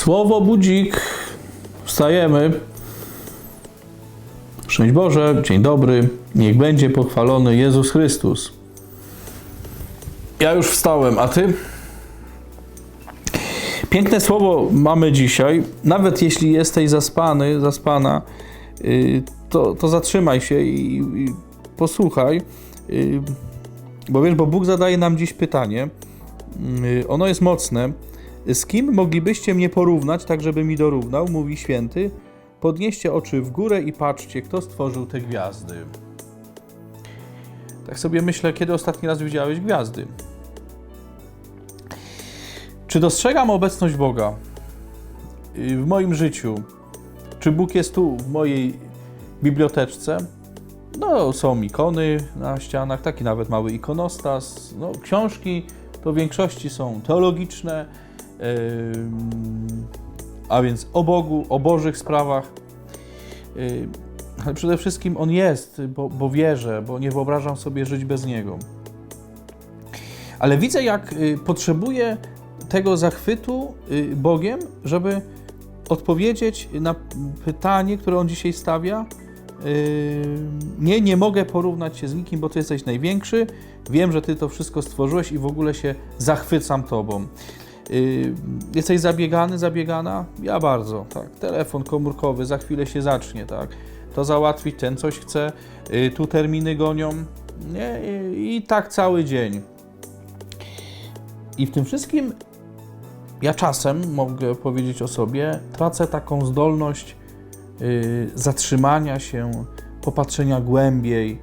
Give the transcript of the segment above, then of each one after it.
Słowo budzik. Wstajemy. Szczęść Boże, dzień dobry. Niech będzie pochwalony Jezus Chrystus. Ja już wstałem, a ty? Piękne słowo mamy dzisiaj. Nawet jeśli jesteś zaspany, zaspana, y, to, to zatrzymaj się i, i posłuchaj. y, Bo wiesz, bo Bóg zadaje nam dziś pytanie. y, Ono jest mocne. Z kim moglibyście mnie porównać, tak żeby mi dorównał, mówi święty. Podnieście oczy w górę i patrzcie, kto stworzył te gwiazdy. Tak sobie myślę, kiedy ostatni raz widziałeś gwiazdy? Czy dostrzegam obecność Boga y, w moim życiu? Czy Bóg jest tu w mojej biblioteczce? No, są ikony na ścianach, taki nawet mały ikonostas. No, książki to w większości są teologiczne, a więc o Bogu, o Bożych sprawach. Ale przede wszystkim On jest, bo, bo wierzę, bo nie wyobrażam sobie żyć bez Niego. Ale widzę, jak y, potrzebuję tego zachwytu y, Bogiem, żeby odpowiedzieć na pytanie, które On dzisiaj stawia. Nie, nie mogę porównać się z nikim, bo Ty jesteś największy. Wiem, że Ty to wszystko stworzyłeś i w ogóle się zachwycam Tobą. Yy, Jesteś zabiegany, zabiegana? Ja bardzo, tak. Telefon komórkowy za chwilę się zacznie, tak. To załatwić, ten coś chce, yy, tu terminy gonią. Nie? I- tak cały dzień. I w tym wszystkim ja czasem, mogę powiedzieć o sobie, tracę taką zdolność y, zatrzymania się, popatrzenia głębiej.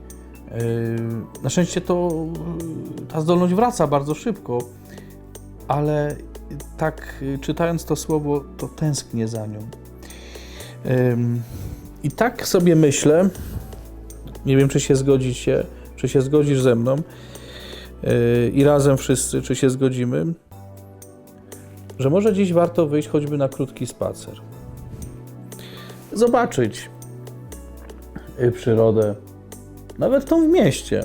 Y, na szczęście to y, ta zdolność wraca bardzo szybko, ale tak y, czytając to słowo, to tęsknię za nią. I tak sobie myślę, nie wiem, czy się zgodzicie, czy się zgodzisz ze mną y, i razem wszyscy, czy się zgodzimy, że może dziś warto wyjść choćby na krótki spacer. Zobaczyć y, przyrodę, nawet tą w mieście.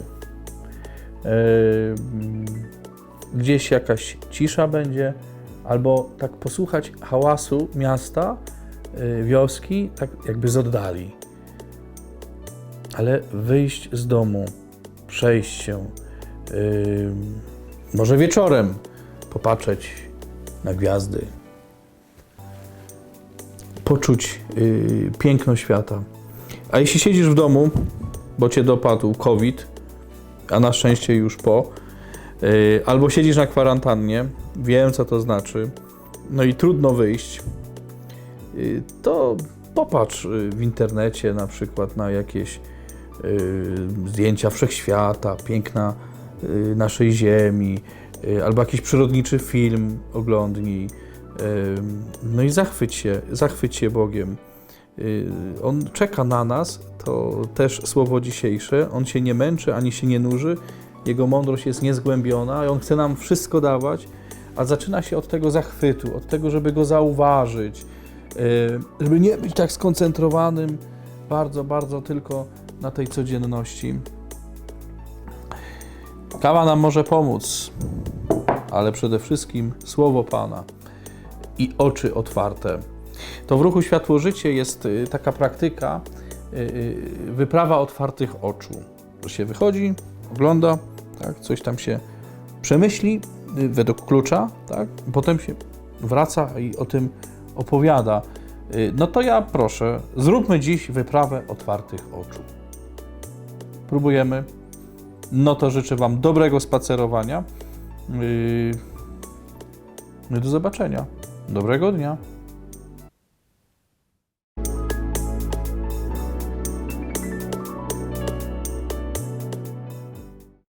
Gdzieś jakaś cisza będzie, albo tak posłuchać hałasu miasta, y, wioski, tak jakby z oddali. Ale wyjść z domu, przejść się, yy, może wieczorem popatrzeć na gwiazdy, poczuć y, piękno świata. A jeśli siedzisz w domu, bo cię dopadł COVID, a na szczęście już po, albo siedzisz na kwarantannie, wiem co to znaczy, no i trudno wyjść, y, to popatrz y, w internecie na przykład na jakieś y, zdjęcia wszechświata, piękna y, naszej ziemi, y, albo jakiś przyrodniczy film oglądnij. No i zachwyć się, zachwyć się Bogiem. Y, On czeka na nas, to też słowo dzisiejsze. On się nie męczy ani się nie nuży. Jego mądrość jest niezgłębiona i on chce nam wszystko dawać, a zaczyna się od tego zachwytu, od tego, żeby go zauważyć, y, żeby nie być tak skoncentrowanym bardzo, bardzo tylko na tej codzienności. Kawa nam może pomóc, ale przede wszystkim słowo Pana i oczy otwarte. To w ruchu Światło Życie jest y, taka praktyka y, wyprawa otwartych oczu. Że się wychodzi, ogląda, tak, coś tam się przemyśli y, według klucza, tak, potem się wraca i o tym opowiada. Y, No to ja proszę, zróbmy dziś wyprawę otwartych oczu. Próbujemy. No to życzę Wam dobrego spacerowania. Yy, do zobaczenia. Dobrego dnia.